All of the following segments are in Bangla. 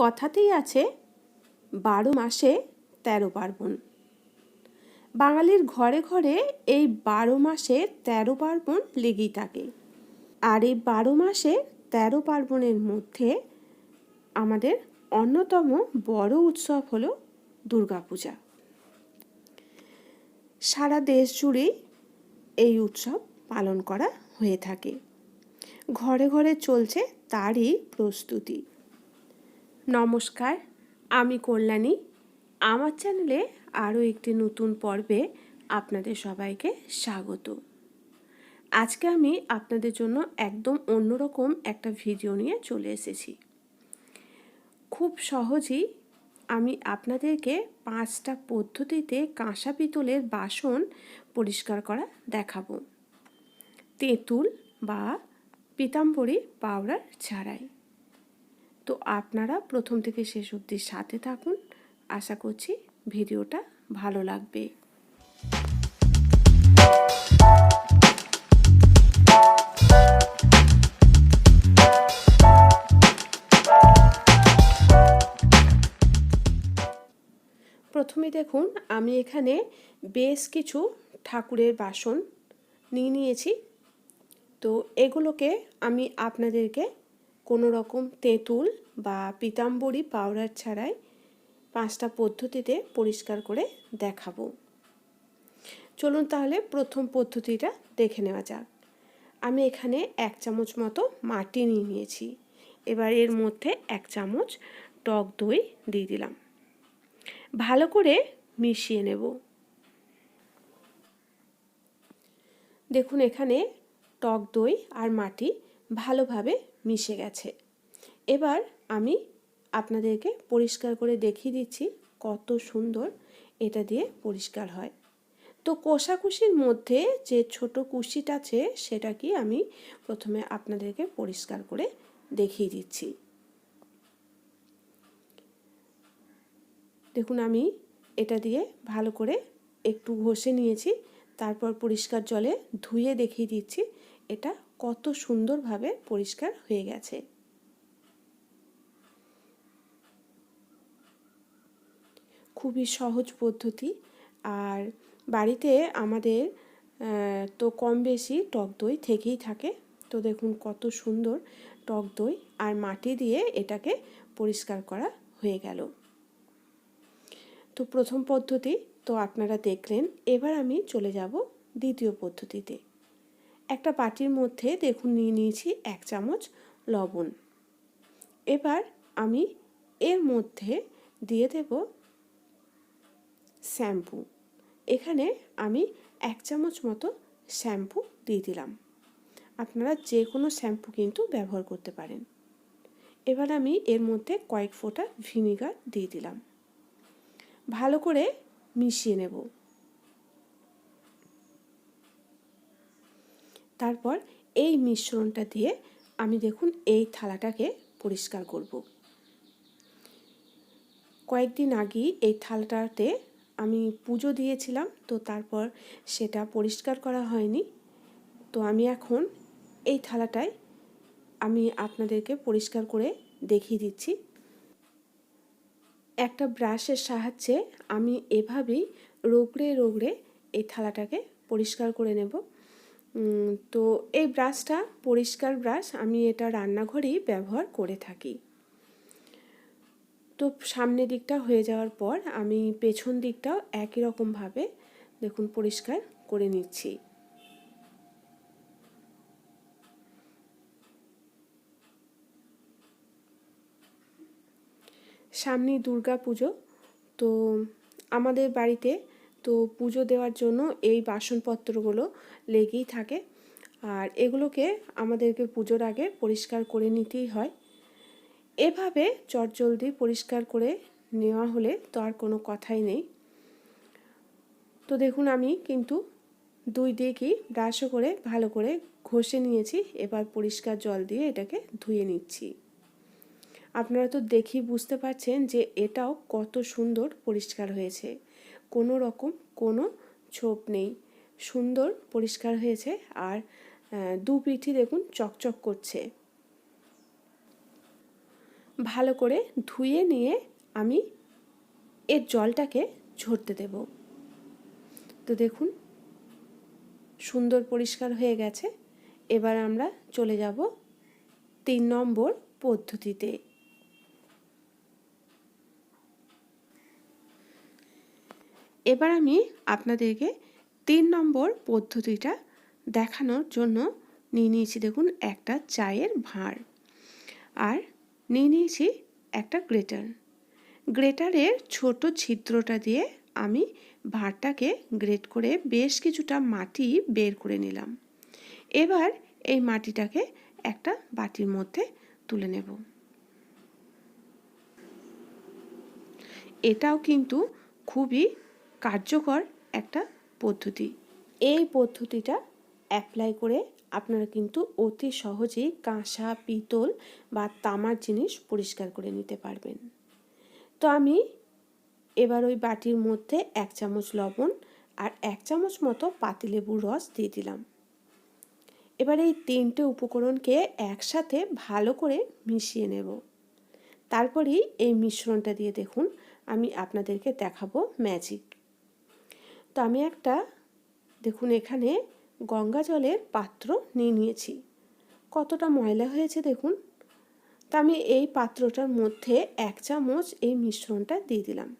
কথাতেই আছে, বারো মাসে তেরো পার্বণ। বাঙালির ঘরে ঘরে এই বারো মাসে তেরো পার্বণ লেগেই থাকে। আর এই বারো মাসে তেরো পার্বণের মধ্যে আমাদের অন্যতম বড় উৎসব হলো দুর্গাপূজা। সারা দেশ জুড়েই এই উৎসব পালন করা হয়ে থাকে। ঘরে ঘরে চলছে তারই প্রস্তুতি। নমস্কার, আমি কল্যাণী। আমার চ্যানেলে আরও একটি নতুন পর্বে আপনাদের সবাইকে স্বাগত। আজকে আমি আপনাদের জন্য একদম অন্যরকম একটা ভিডিও নিয়ে চলে এসেছি। খুব সহজেই আমি আপনাদেরকে পাঁচটা পদ্ধতিতে কাঁসা পিতলের বাসন পরিষ্কার করা দেখাবো। তেঁতুল বা পিতাম্বরী পাউডার ছাড়াই। তো আপনারা প্রথম থেকে শেষ অবধি সাথে থাকুন। আশা করছি ভিডিওটা ভালো লাগবে। প্রথমে দেখুন, আমি এখানে বেশ কিছু ঠাকুরের বাসন নিয়ে নিয়েছি। তো এগুলোকে আমি আপনাদেরকে কোনো রকম তেঁতুল বা পিতাম্বরী পাউডার ছাড়াই পাঁচটা পদ্ধতিতে পরিষ্কার করে দেখাবো। চলুন তাহলে প্রথম পদ্ধতিটা দেখে নেওয়া যাক। আমি এখানে এক চামচ মতো মাটি নিয়ে নিয়েছি। এবার এর মধ্যে এক চামচ টক দই দিয়ে দিলাম। ভালো করে মিশিয়ে নেব। দেখুন এখানে টক দই আর মাটি ভালোভাবে মিশে গেছে। এবার আমি আপনাদেরকে পরিষ্কার করে দেখিয়ে দিচ্ছি কত সুন্দর এটা দিয়ে পরিষ্কার হয়। তো কোষাকুষির মধ্যে যে ছোট কুশিটা আছে, সেটা কি আমি প্রথমে আপনাদেরকে পরিষ্কার করে দেখিয়ে দিচ্ছি। দেখুন, আমি এটা দিয়ে ভালো করে একটু ঘষে নিয়েছি, তারপর পরিষ্কার জলে ধুয়ে দেখিয়ে দিচ্ছি, এটা কত সুন্দরভাবে পরিষ্কার হয়ে গেছে। খুবই সহজ পদ্ধতি। আর বাড়িতে আমাদের তো কম বেশি টক দই থেকেই থাকে। তো দেখুন কত সুন্দর টক দই আর মাটি দিয়ে এটাকে পরিষ্কার করা হয়ে গেল। তো প্রথম পদ্ধতি তো আপনারা দেখলেন। এবার আমি চলে যাব দ্বিতীয় পদ্ধতিতে। একটা বাটির মধ্যে দেখুন নিয়ে নিয়েছি এক চামচ লবণ। এবার আমি এর মধ্যে দিয়ে দেব শ্যাম্পু। এখানে আমি এক চামচ মতো শ্যাম্পু দিয়ে দিলাম। আপনারা যে কোনো শ্যাম্পু কিন্তু ব্যবহার করতে পারেন। এবার আমি এর মধ্যে কয়েক ফোঁটা ভিনিগার দিয়ে দিলাম। ভালো করে মিশিয়ে নেব। তারপর এই মিশ্রণটা দিয়ে আমি দেখুন এই থালাটাকে পরিষ্কার করব। কয়েকদিন আগেই এই থালাটাতে আমি পুজো দিয়েছিলাম, তো তারপর সেটা পরিষ্কার করা হয়নি। তো আমি এখন এই থালাটায় আমি আপনাদেরকে পরিষ্কার করে দেখিয়ে দিচ্ছি। একটা ব্রাশের সাহায্যে আমি এভাবেই রোগড়ে রোগড়ে এই থালাটাকে পরিষ্কার করে নেব। তো এই ব্রাশটা পরিষ্কার ব্রাশ আমি এটা রান্নাঘরেই ব্যবহার করে থাকি। তো সামনের দিকটা হয়ে যাওয়ার পর আমি পেছন দিকটাও একই রকমভাবে দেখুন, পরিষ্কার করে নিচ্ছি। সামনে দুর্গা পুজো তো আমাদের বাড়িতে তো পুজো দেওয়ার জন্য এই বাসনপত্রগুলো লেগেই থাকে। আর এগুলোকে আমাদেরকে পুজোর আগে পরিষ্কার করে নিতেই হয়। এভাবে চটজলদি পরিষ্কার করে নেওয়া হলে তো আর কোনো কথাই নেই। তো দেখুন আমি কিন্তু দুই দিকই ব্রাশও করে ভালো করে ঘষে নিয়েছি, এবার পরিষ্কার জল দিয়ে এটাকে ধুয়ে নিচ্ছি। আপনারা তো দেখি বুঝতে পারছেন যে এটাও কত সুন্দর পরিষ্কার হয়েছে। কোনো রকম কোনো ছোপ নেই। সুন্দর, পরিষ্কার হয়েছে আর দু পিঠি দেখুন চকচক করছে। ভালো করে ধুয়ে নিয়ে আমি এর জলটাকে ঝরতে দেব। তো দেখুন, সুন্দর পরিষ্কার হয়ে গেছে। এবার আমরা চলে যাব তিন নম্বর পদ্ধতিতে। এবার আমি আপনাদেরকে তিন নম্বর পদ্ধতিটা দেখানোর জন্য নিয়ে নিয়েছি। দেখুন, একটা চায়ের ভাঁড় আর নিয়ে নিয়েছি একটা গ্রেটার। গ্রেটারের ছোট ছিদ্রটা দিয়ে আমি ভাঁড়টাকে গ্রেট করে বেশ কিছুটা মাটি বের করে নিলাম। এবার এই মাটিটাকে একটা বাটির মধ্যে তুলে নেব। এটাও কিন্তু খুবই কার্যকর একটা পদ্ধতি। এই পদ্ধতিটা অ্যাপ্লাই করে আপনারা কিন্তু অতি সহজেই কাঁসা, পিতল বা তামার জিনিস পরিষ্কার করে নিতে পারবেন। তো আমি এবার ওই বাটির মধ্যে এক চামচ লবণ আর এক চামচ মতো পাতিলেবুর রস দিয়ে দিলাম। এবার এই তিনটে উপকরণকে একসাথে ভালো করে মিশিয়ে নেব। তারপরেই এই মিশ্রণটা দিয়ে দেখুন, আমি আপনাদেরকে দেখাবো ম্যাজিক তো আমি একটা, দেখুন এখানে গঙ্গা জলের পাত্র নিয়ে নিয়েছি। কতটা ময়লা হয়েছে দেখুন। তা আমি এই পাত্রটার মধ্যে এক চামচ এই মিশ্রণটা দিয়ে দিলাম।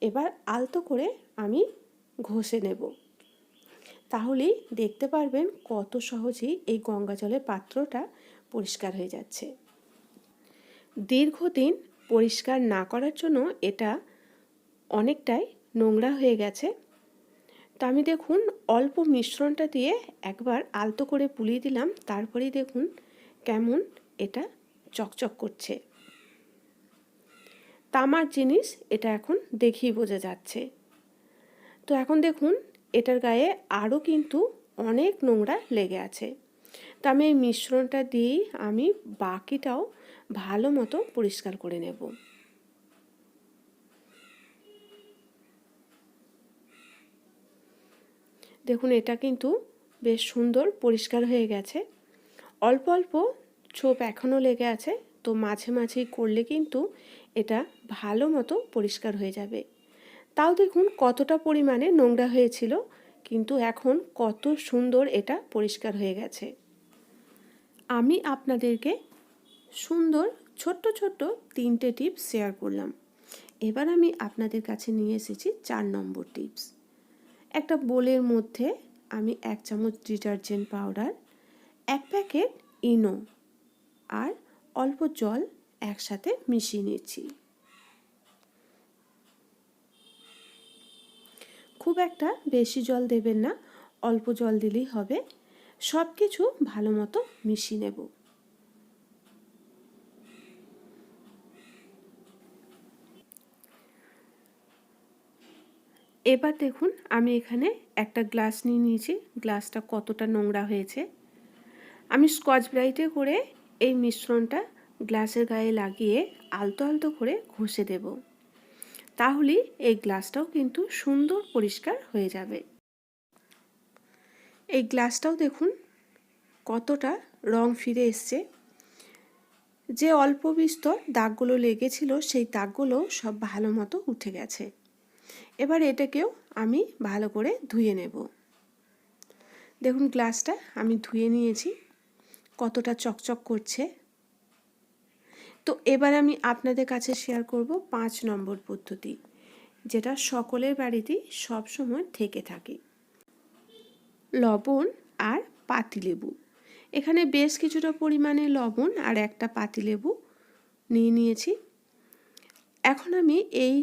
এবার আলতো করে আমি ঘষে নেব। তাহলেই দেখতে পারবেন কত সহজেই এই গঙ্গা জলের পাত্রটা পরিষ্কার হয়ে যাচ্ছে। দীর্ঘদিন পরিষ্কার না করার জন্য এটা অনেকটাই নোংরা হয়ে গেছে। তো আমি দেখুন অল্প মিশ্রণটা দিয়ে একবার আলতো করে পুলিয়ে দিলাম। তারপরেই দেখুন কেমন এটা চকচক করছে। তামার জিনিস এটা এখন দেখেই বোঝা যাচ্ছে। তো এখন দেখুন এটার গায়ে আরও কিন্তু অনেক নোংরা লেগে আছে। তো আমি এই মিশ্রণটা দিয়েই আমি বাকিটাও ভালো মতো পরিষ্কার করে নেব। দেখুন, এটা কিন্তু বেশ সুন্দর, পরিষ্কার হয়ে গেছে। অল্প অল্প ছোপ এখনও লেগে আছে, তো মাঝে মাঝেই করলে কিন্তু এটা ভালো মতো পরিষ্কার হয়ে যাবে। তাও দেখুন, কতটা পরিমাণে নোংরা হয়েছিল, কিন্তু এখন কত সুন্দর এটা পরিষ্কার হয়ে গেছে। আমি আপনাদেরকে সুন্দর, ছোট্ট ছোট্ট তিনটে টিপস শেয়ার করলাম। এবার আমি আপনাদের কাছে নিয়ে এসেছি চার নম্বর টিপস। একটা বোলের মধ্যে আমি এক চামচ ডিটারজেন্ট পাউডার, এক প্যাকেট ইনো আর অল্প জল একসাথে মিশিয়ে নিয়েছি। খুব একটা বেশি জল দেবেন না, অল্প জল দিলেই হবে। সব কিছু ভালো মতো মিশিয়ে নেব। এবার দেখুন, আমি এখানে একটা গ্লাস নিয়ে নিয়েছি। গ্লাসটা কতটা নোংরা হয়েছে। আমি স্কচ ব্রাইটে করে এই মিশ্রণটা গ্লাসের গায়ে লাগিয়ে আলতো আলতো করে ঘষে দেব। তাহলে এই গ্লাসটাও কিন্তু সুন্দর পরিষ্কার হয়ে যাবে। এই গ্লাসটাও দেখুন, কতটা রং ফিরে এসছে। যে অল্প বিস্তর দাগগুলো লেগেছিল, সেই দাগগুলো সব ভালো মতো উঠে গেছে। এবার এটাকেও আমি ভালো করে ধুয়ে নেব। দেখুন গ্লাসটা আমি ধুয়ে নিয়েছি, কতটা চকচক করছে। তো এবার আমি আপনাদের কাছে শেয়ার করব পাঁচ নম্বর পদ্ধতি, যেটা সকলের বাড়িতেই সবসময় থেকে থাকে। লবণ আর পাতিলেবু এখানে বেশ কিছুটা পরিমাণে লবণ আর একটা পাতিলেবু নিয়ে নিয়েছি। এখন আমি এই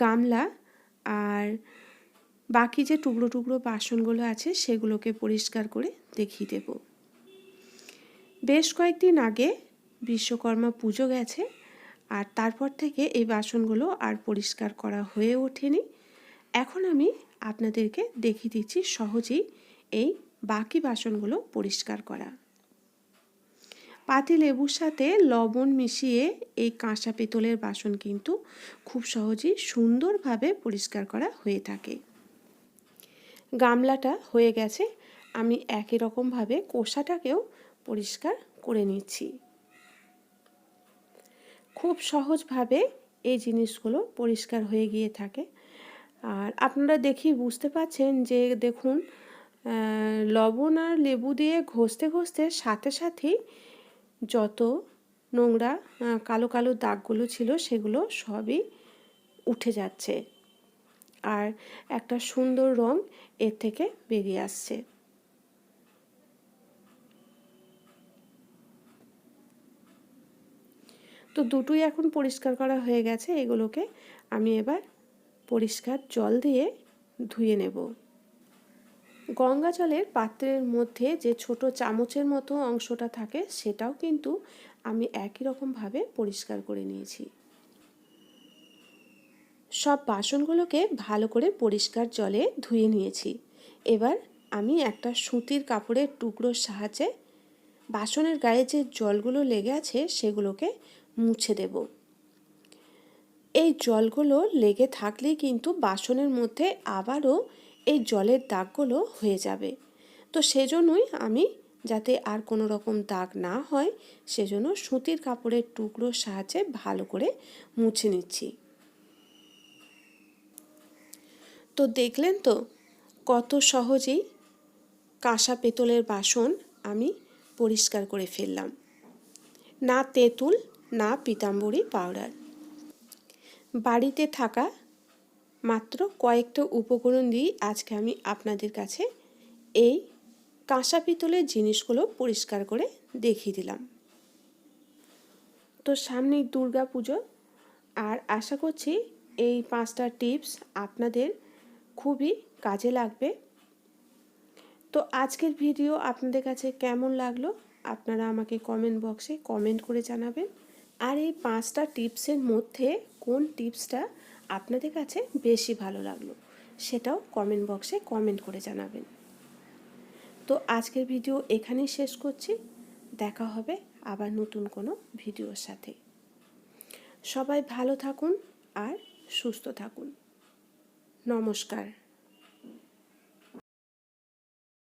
গামলা আর বাকি যে টুকরো টুকরো বাসনগুলো আছে সেগুলোকে পরিষ্কার করে দেখিয়ে দেব। বেশ কয়েকদিন আগে বিশ্বকর্মা পুজো গেছে আর তারপর থেকে এই বাসনগুলো আর পরিষ্কার করা হয়ে ওঠেনি। এখন আমি আপনাদেরকে দেখিয়ে দিচ্ছি সহজেই এই বাকি বাসনগুলো পরিষ্কার করা। পাতি লেবুর সাথে লবণ মিশিয়ে এই কাঁসা পেতলের বাসন কিন্তু খুব সহজেই সুন্দরভাবে পরিষ্কার করা হয়ে থাকে। গামলাটা হয়ে গেছে, আমি একই রকমভাবে কোষাটাকেও পরিষ্কার করে নিচ্ছি। খুব সহজভাবে এই জিনিসগুলো পরিষ্কার হয়ে গিয়ে থাকে। আর আপনারা দেখি বুঝতে পাচ্ছেন যে দেখুন লবণ আর লেবু দিয়ে ঘষতে ঘষতে সাথে সাথেই যত নোংরা কালো কালো দাগগুলো ছিল সেগুলো সবই উঠে যাচ্ছে। আর একটা সুন্দর রং এর থেকে বেরিয়ে আসছে। তো দুটোই এখন পরিষ্কার করা হয়ে গেছে। এগুলোকে আমি এবার পরিষ্কার জল দিয়ে ধুয়ে নেব। গঙ্গা জলের পাত্রের মধ্যে যে ছোট চামচের মতো অংশটা থাকে, সেটাও কিন্তু আমি একই রকমভাবে পরিষ্কার করে নিয়েছি। সব বাসনগুলোকে ভালো করে পরিষ্কার জলে ধুয়ে নিয়েছি। এবার আমি একটা সুতির কাপড়ের টুকরোর সাহায্যে বাসনের গায়ে যে জলগুলো লেগে আছে, সেগুলোকে মুছে দেব। এই জলগুলো লেগে থাকলেই কিন্তু বাসনের মধ্যে আবারও এই জলের দাগগুলো হয়ে যাবে। তো সেজন্যই আমি, যাতে আর কোনো রকম দাগ না হয়, সেজন্য সুতির কাপড়ের টুকরোর সাহায্যে ভালো করে মুছে নিচ্ছি। তো দেখলেন তো, কত সহজেই কাঁসা পেতলের বাসন আমি পরিষ্কার করে ফেললাম। না তেঁতুল, না পিতাম্বরী পাউডার। বাড়িতে থাকা মাত্র কয়েকটা উপকরণ দিয়েই আজকে আমি আপনাদের কাছে এই কাঁসা পিতলের জিনিসগুলো পরিষ্কার করে দেখিয়ে দিলাম। তো সামনেই দুর্গা পুজো, আর আশা করছি এই পাঁচটা টিপস আপনাদের খুবই কাজে লাগবে। তো আজকের ভিডিও আপনাদের কাছে কেমন লাগল আপনারা আমাকে কমেন্ট বক্সে কমেন্ট করে জানাবেন। আর এই পাঁচটা টিপসের মধ্যে কোন টিপসটা আপনাদের কাছে বেশি ভালো লাগল, সেটাও কমেন্ট বক্সে কমেন্ট করে জানাবেন। তো আজকের ভিডিও এখানেই শেষ করছি, দেখা হবে আবার নতুন কোনো ভিডিওর সাথে। সবাই ভালো থাকুন আর সুস্থ থাকুন। নমস্কার।